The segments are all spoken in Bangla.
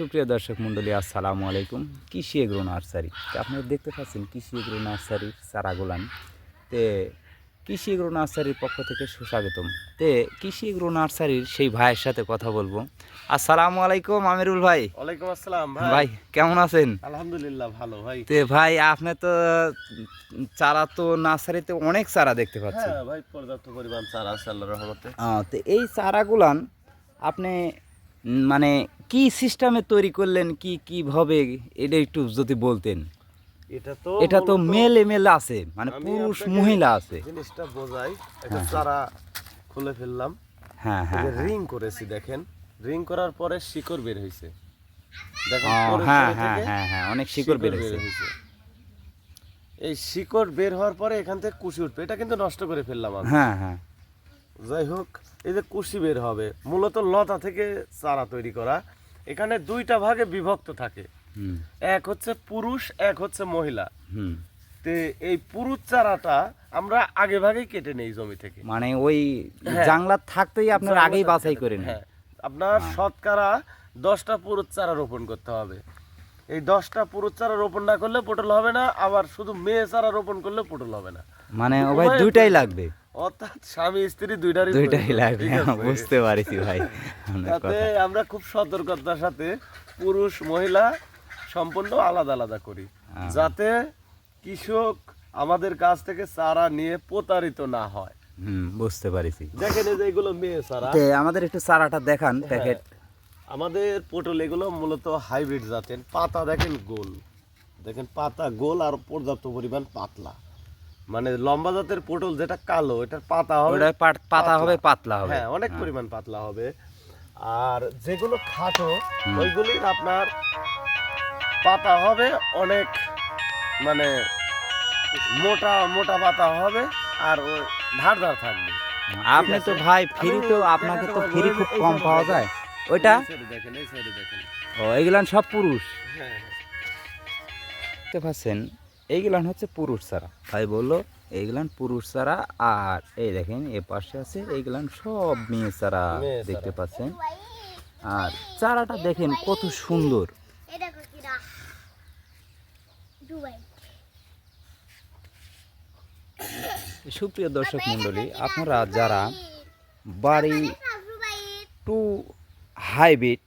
সুপ্রিয় দর্শক মণ্ডলী আসসালামু আলাইকুম। কৃষি এগ্রো নার্সারি। আপনারা দেখতে পাচ্ছেন কৃষি এগ্রো নার্সারির চারাগুলান তে কৃষি এগ্রো নার্সারির পক্ষ থেকে সুস্বাগতম। তে কৃষি এগ্রো নার্সারির সেই ভাইয়ের সাথে কথা বলব। আসসালামু আলাইকুম আমিরুল ভাই। ওয়ালাইকুম আসসালাম ভাই। ভাই কেমন আছেন? আলহামদুলিল্লাহ ভালো ভাই। তে ভাই আপনি তো চারা তো নার্সারিতে অনেক চারা দেখতে পাচ্ছেন। হ্যাঁ ভাই পর্যাপ্ত পরিমাণ চারা আছে আল্লাহর রহমতে। আহ, তো এই চারাগুলান আপনি মানে কি সিস্টেমে তৈরি করলেন কি কীভাবে এটা একটু যদি বলতেন। এটা তো এটা তো মেল এমেল আছে মানে পুরুষ মহিলা আছে। জিনিসটা বোঝাই একটা হ্যাঁ, চারা খুলে ফেললাম। হ্যাঁ হ্যাঁ হ্যাঁ। রিং করেছি দেখেন। রিং করার পরে শিকড় বের হয়েছে। দেখেন হ্যাঁ হ্যাঁ হ্যাঁ হ্যাঁ অনেক শিকড় বেড়েছে হয়েছে। এই শিকড় বের হওয়ার পরে এখান থেকে কুশি উঠবে। এটা কিন্তু নষ্ট করে ফেললাম আমি। হ্যাঁ হ্যাঁ। যাই হোক এই যে কুশি বের হবে মূলত লতা থেকে চারা তৈরি করা। এখানে দুইটা ভাগে বিভক্ত থাকে। এক হচ্ছে পুরুষ এক হচ্ছে মহিলা। তে এই পুরুষ চারাটা আমরা আগে ভাগেই কেটে নেই জমি থেকে। মানে ওই হ্যাঁ। জাংলা থাকতেই আপনার আগেই বাছাই করে নেন। হ্যাঁ। আপনার শতকরা দশটা পুরুষ চারা রোপণ করতে হবে। এই দশটা পুরুষ চারা রোপণ না করলে পটল হবে না আবার শুধু মেয়ে চারা রোপণ করলে পটল হবে না। মানে ভাই দুইটাই লাগবে? অর্থাৎ স্বামী স্ত্রী দুইটারই দুইটাই লাগবে বুঝতে পারিছি ভাই তাতে আমরা খুব সতর্কতার সাথে পুরুষ মহিলা সম্পূর্ণ আলাদা আলাদা করি। যাতে কৃষক আমাদের কাছ থেকে চারা নিয়ে প্রতারিত না হয়। হুম বুঝতে পারিছি। দেখেন এই যে এগুলো মেয়ে চারা। আমাদের একটু চারাটা দেখান প্যাকেট আমাদের পটল এগুলো মূলত হাইব্রিড জাতের পাতা দেখেন গোল। দেখেন পাতা গোল আর পর্যাপ্ত পরিমাণ পাতলা। মানে লম্বা জাতের পটল যেটা কালো এটার পাতা হবে পাতা হবে পাতলা হবে। হ্যাঁ অনেক পরিমাণ পাতলা হবে। আর যেগুলো খাটো ওইগুলির আপনার পাতা হবে অনেক মানে মোটা মোটা পাতা হবে আর ওই ধার ধার থাকবে আপনি তো ভাই ফ্রি তো আপনাকে তো ফ্রি খুব কম পাওয়া যায়। ওইটা? দেখেন এই সাইডে দেখেন। ও এইগুলান সব পুরুষ। হ্যাঁ দেখতে পাচ্ছেন এইগুলান হচ্ছে পুরুষ ছাড়া ভাই বলল এইগুলান পুরুষ ছাড়া আর এই দেখেন এ পাশে আছে এইগুলান সব মেয়ে চারা। দেখতে পাচ্ছেন। আর চারাটা দেখেন কত সুন্দর। সুপ্রিয় দর্শক মণ্ডলী আপনারা যারা বাড়ি টু হাইব্রিড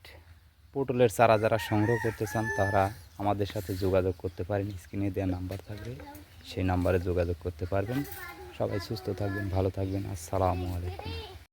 পটলের চারা যারা সংগ্রহ করতে চান তারা আমাদের সাথে যোগাযোগ করতে পারেন। স্ক্রিনে দেওয়া নাম্বার থাকবে। সেই নাম্বারে যোগাযোগ করতে পারবেন। সবাই সুস্থ থাকবেন, ভালো থাকবেন। আসসালামু আলাইকুম।